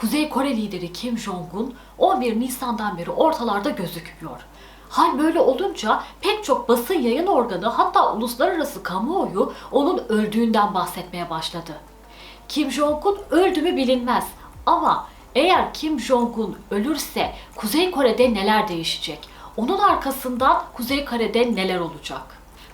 Kuzey Kore lideri Kim Jong-un 11 Nisan'dan beri ortalarda gözükmüyor. Hal böyle olunca pek çok basın yayın organı hatta uluslararası kamuoyu onun öldüğünden bahsetmeye başladı. Kim Jong-un öldü mü bilinmez ama eğer Kim Jong-un ölürse Kuzey Kore'de neler değişecek? Onun arkasından Kuzey Kore'de neler olacak?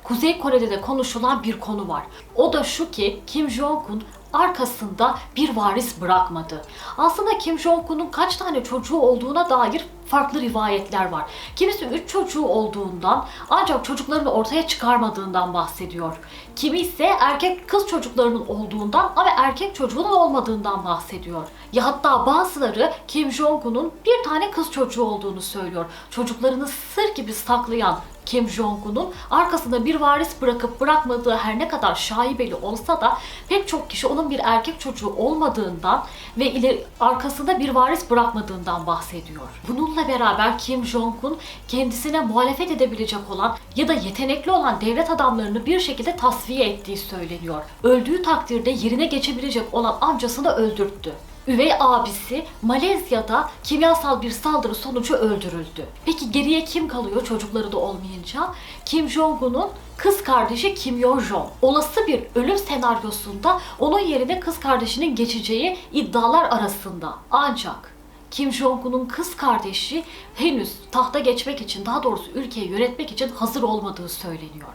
Kuzey Kore'de de konuşulan bir konu var. O da şu ki Kim Jong-un arkasında bir varis bırakmadı. Aslında Kim Jong-un'un kaç tane çocuğu olduğuna dair farklı rivayetler var. Kimisi 3 çocuğu olduğundan ancak çocuklarını ortaya çıkarmadığından bahsediyor. Kimi ise erkek kız çocuklarının olduğundan ama erkek çocuğunun olmadığından bahsediyor. Ya hatta bazıları Kim Jong-un'un bir tane kız çocuğu olduğunu söylüyor. Çocuklarını sır gibi saklayan Kim Jong-un'un arkasında bir varis bırakıp bırakmadığı her ne kadar şaibeli olsa da pek çok kişi onun bir erkek çocuğu olmadığından ve ileri, arkasında bir varis bırakmadığından bahsediyor. Bununla beraber Kim Jong-un kendisine muhalefet edebilecek olan ya da yetenekli olan devlet adamlarını bir şekilde tasfiye ettiği söyleniyor. Öldüğü takdirde yerine geçebilecek olan amcasını öldürttü. Üvey abisi Malezya'da kimyasal bir saldırı sonucu öldürüldü. Peki geriye kim kalıyor çocukları da olmayınca? Kim Jong-un'un kız kardeşi Kim Yo-jong. Olası bir ölüm senaryosunda onun yerine kız kardeşinin geçeceği iddialar arasında. Ancak Kim Jong-un'un kız kardeşi henüz tahta geçmek için, daha doğrusu ülkeyi yönetmek için hazır olmadığı söyleniyor.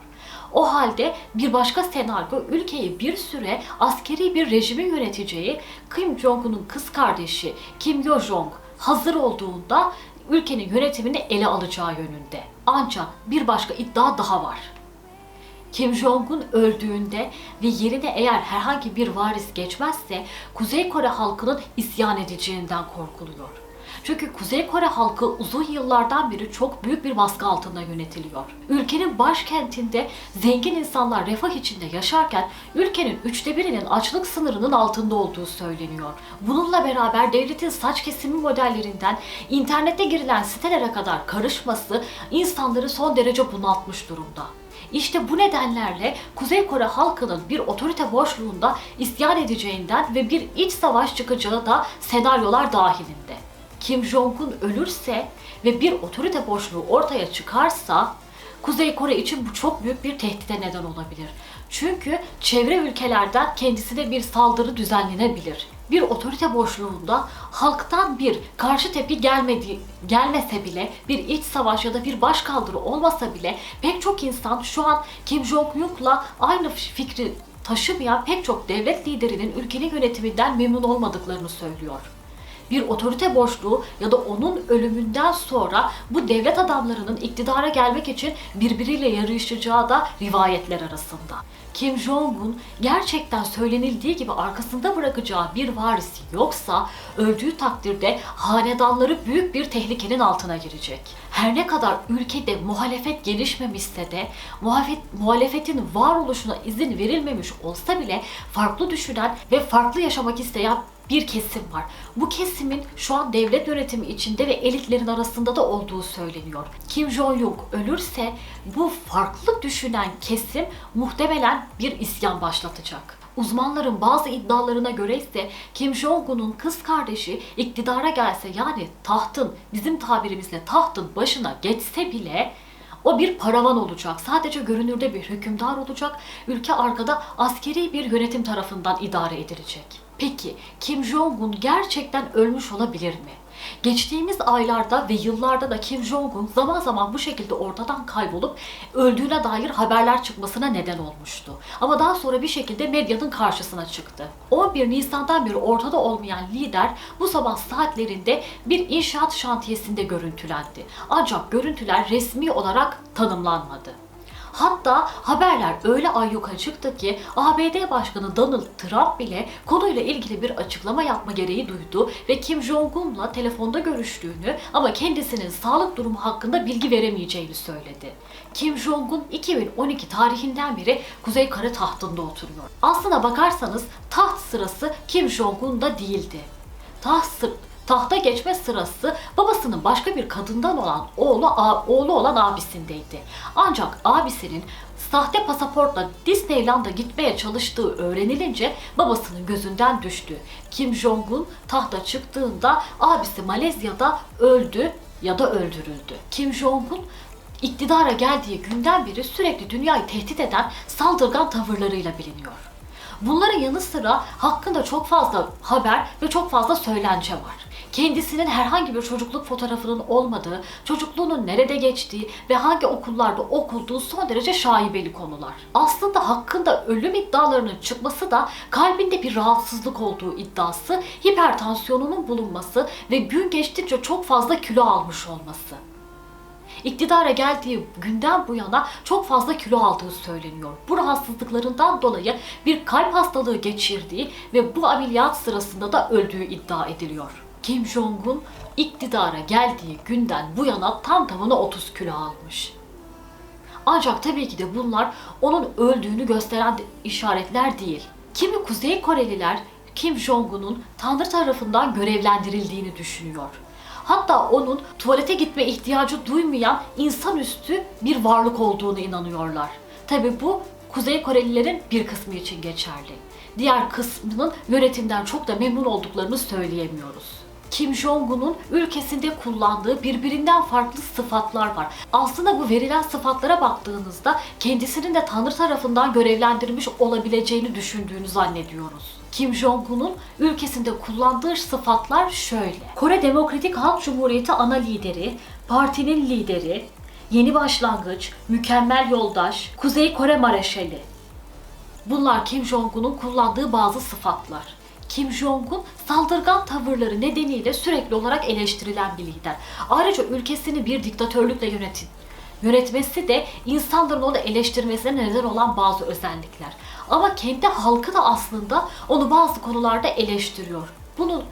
O halde bir başka senaryo ülkeyi bir süre askeri bir rejimin yöneteceği Kim Jong-un'un kız kardeşi Kim Yo-jong hazır olduğunda ülkenin yönetimini ele alacağı yönünde. Ancak bir başka iddia daha var. Kim Jong-un öldüğünde ve yerine eğer herhangi bir varis geçmezse Kuzey Kore halkının isyan edeceğinden korkuluyor. Çünkü Kuzey Kore halkı uzun yıllardan beri çok büyük bir baskı altında yönetiliyor. Ülkenin başkentinde zengin insanlar refah içinde yaşarken ülkenin üçte birinin açlık sınırının altında olduğu söyleniyor. Bununla beraber devletin saç kesimi modellerinden internette girilen sitelere kadar karışması insanları son derece bunaltmış durumda. İşte bu nedenlerle Kuzey Kore halkının bir otorite boşluğunda isyan edeceğinden ve bir iç savaş çıkacağı da senaryolar dahilinde. Kim Jong-un ölürse ve bir otorite boşluğu ortaya çıkarsa Kuzey Kore için bu çok büyük bir tehdide neden olabilir. Çünkü çevre ülkelerden kendisine bir saldırı düzenlenebilir. Bir otorite boşluğunda halktan bir karşı tepki gelmedi, gelmese bile bir iç savaş ya da bir başkaldırı olmasa bile pek çok insan şu an Kim Jong-un'la aynı fikri taşımayan pek çok devlet liderinin ülkenin yönetiminden memnun olmadıklarını söylüyor bir otorite boşluğu ya da onun ölümünden sonra bu devlet adamlarının iktidara gelmek için birbiriyle yarışacağı da rivayetler arasında. Kim Jong-un gerçekten söylenildiği gibi arkasında bırakacağı bir varisi yoksa öldüğü takdirde hanedanları büyük bir tehlikenin altına girecek. Her ne kadar ülkede muhalefet gelişmemişse de muhalefet, muhalefetin varoluşuna izin verilmemiş olsa bile farklı düşünen ve farklı yaşamak isteyen bir kesim var. Bu kesimin şu an devlet yönetimi içinde ve elitlerin arasında da olduğu söyleniyor. Kim Jong-un ölürse bu farklı düşünen kesim muhtemelen bir isyan başlatacak. Uzmanların bazı iddialarına göre ise Kim Jong-un'un kız kardeşi iktidara gelse yani tahtın bizim tabirimizle tahtın başına geçse bile o bir paravan olacak. Sadece görünürde bir hükümdar olacak. Ülke arkada askeri bir yönetim tarafından idare edilecek. Peki Kim Jong-un gerçekten ölmüş olabilir mi? Geçtiğimiz aylarda ve yıllarda da Kim Jong-un zaman zaman bu şekilde ortadan kaybolup öldüğüne dair haberler çıkmasına neden olmuştu. Ama daha sonra bir şekilde medyanın karşısına çıktı. 11 Nisan'dan beri ortada olmayan lider bu sabah saatlerinde bir inşaat şantiyesinde görüntülendi. Ancak görüntüler resmi olarak tanımlanmadı. Hatta haberler öyle ayyuka çıktı ki ABD Başkanı Donald Trump bile konuyla ilgili bir açıklama yapma gereği duydu ve Kim Jong-un'la telefonda görüştüğünü ama kendisinin sağlık durumu hakkında bilgi veremeyeceğini söyledi. Kim Jong-un 2012 tarihinden beri Kuzey Kore tahtında oturuyor. Aslına bakarsanız taht sırası Kim Jong-un'da değildi. Taht sı- tahta geçme sırası babasının başka bir kadından olan oğlu oğlu olan abisindeydi. Ancak abisinin sahte pasaportla Disneyland'a gitmeye çalıştığı öğrenilince babasının gözünden düştü. Kim Jong-un tahta çıktığında abisi Malezya'da öldü ya da öldürüldü. Kim Jong-un iktidara geldiği günden beri sürekli dünyayı tehdit eden saldırgan tavırlarıyla biliniyor. Bunların yanı sıra hakkında çok fazla haber ve çok fazla söylence var. Kendisinin herhangi bir çocukluk fotoğrafının olmadığı, çocukluğunun nerede geçtiği ve hangi okullarda okulduğu son derece şaibeli konular. Aslında hakkında ölüm iddialarının çıkması da kalbinde bir rahatsızlık olduğu iddiası, hipertansiyonunun bulunması ve gün geçtikçe çok fazla kilo almış olması. İktidara geldiği günden bu yana çok fazla kilo aldığı söyleniyor. Bu rahatsızlıklarından dolayı bir kalp hastalığı geçirdiği ve bu ameliyat sırasında da öldüğü iddia ediliyor. Kim Jong-un iktidara geldiği günden bu yana tam tamına 30 kilo almış. Ancak tabii ki de bunlar onun öldüğünü gösteren işaretler değil. Kimi Kuzey Koreliler Kim Jong-un'un Tanrı tarafından görevlendirildiğini düşünüyor. Hatta onun tuvalete gitme ihtiyacı duymayan insanüstü bir varlık olduğunu inanıyorlar. Tabii bu Kuzey Korelilerin bir kısmı için geçerli. Diğer kısmının yönetimden çok da memnun olduklarını söyleyemiyoruz. Kim Jong-un'un ülkesinde kullandığı birbirinden farklı sıfatlar var. Aslında bu verilen sıfatlara baktığınızda kendisinin de Tanrı tarafından görevlendirilmiş olabileceğini düşündüğünü zannediyoruz. Kim Jong-un'un ülkesinde kullandığı sıfatlar şöyle. Kore Demokratik Halk Cumhuriyeti ana lideri, partinin lideri, yeni başlangıç, mükemmel yoldaş, Kuzey Kore Mareşali. Bunlar Kim Jong-un'un kullandığı bazı sıfatlar. Kim Jong-un saldırgan tavırları nedeniyle sürekli olarak eleştirilen bir lider. Ayrıca ülkesini bir diktatörlükle yönetin, yönetmesi de insanların onu eleştirmesine neden olan bazı özellikler. Ama kendi halkı da aslında onu bazı konularda eleştiriyor. Bunun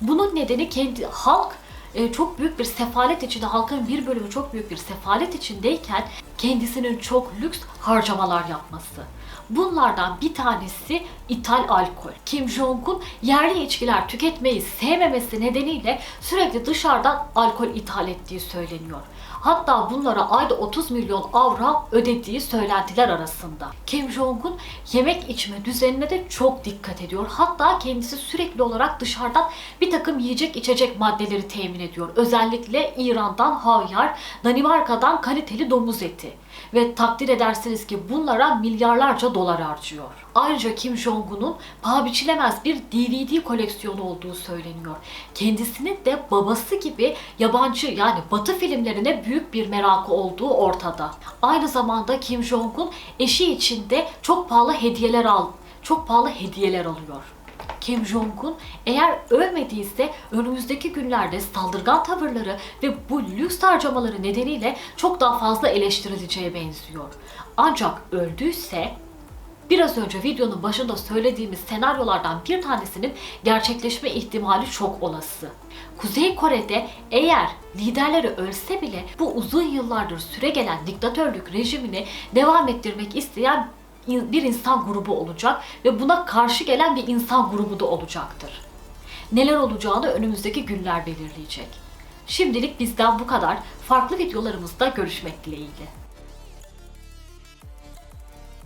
bunun nedeni kendi halk e, çok büyük bir sefalet içinde, halkın bir bölümü çok büyük bir sefalet içindeyken kendisinin çok lüks harcamalar yapması. Bunlardan bir tanesi ithal alkol. Kim Jong-un yerli içkiler tüketmeyi sevmemesi nedeniyle sürekli dışarıdan alkol ithal ettiği söyleniyor. Hatta bunlara ayda 30 milyon avro ödediği söylentiler arasında. Kim Jong-un yemek içme düzenine de çok dikkat ediyor. Hatta kendisi sürekli olarak dışarıdan bir takım yiyecek içecek maddeleri temin ediyor. Özellikle İran'dan havyar, Danimarka'dan kaliteli domuz eti. Ve takdir edersiniz ki bunlara milyarlarca dolar harcıyor. Ayrıca Kim Jong-un'un paha biçilemez bir DVD koleksiyonu olduğu söyleniyor. Kendisinin de babası gibi yabancı yani batı filmlerine büyük bir merakı olduğu ortada. Aynı zamanda Kim Jong-un eşi için de çok pahalı hediyeler al, çok pahalı hediyeler alıyor. Kim Jong-un eğer ölmediyse önümüzdeki günlerde saldırgan tavırları ve bu lüks harcamaları nedeniyle çok daha fazla eleştirileceğe benziyor. Ancak öldüyse Biraz önce videonun başında söylediğimiz senaryolardan bir tanesinin gerçekleşme ihtimali çok olası. Kuzey Kore'de eğer liderleri ölse bile bu uzun yıllardır süre gelen diktatörlük rejimini devam ettirmek isteyen bir insan grubu olacak ve buna karşı gelen bir insan grubu da olacaktır. Neler olacağını önümüzdeki günler belirleyecek. Şimdilik bizden bu kadar. Farklı videolarımızda görüşmek dileğiyle.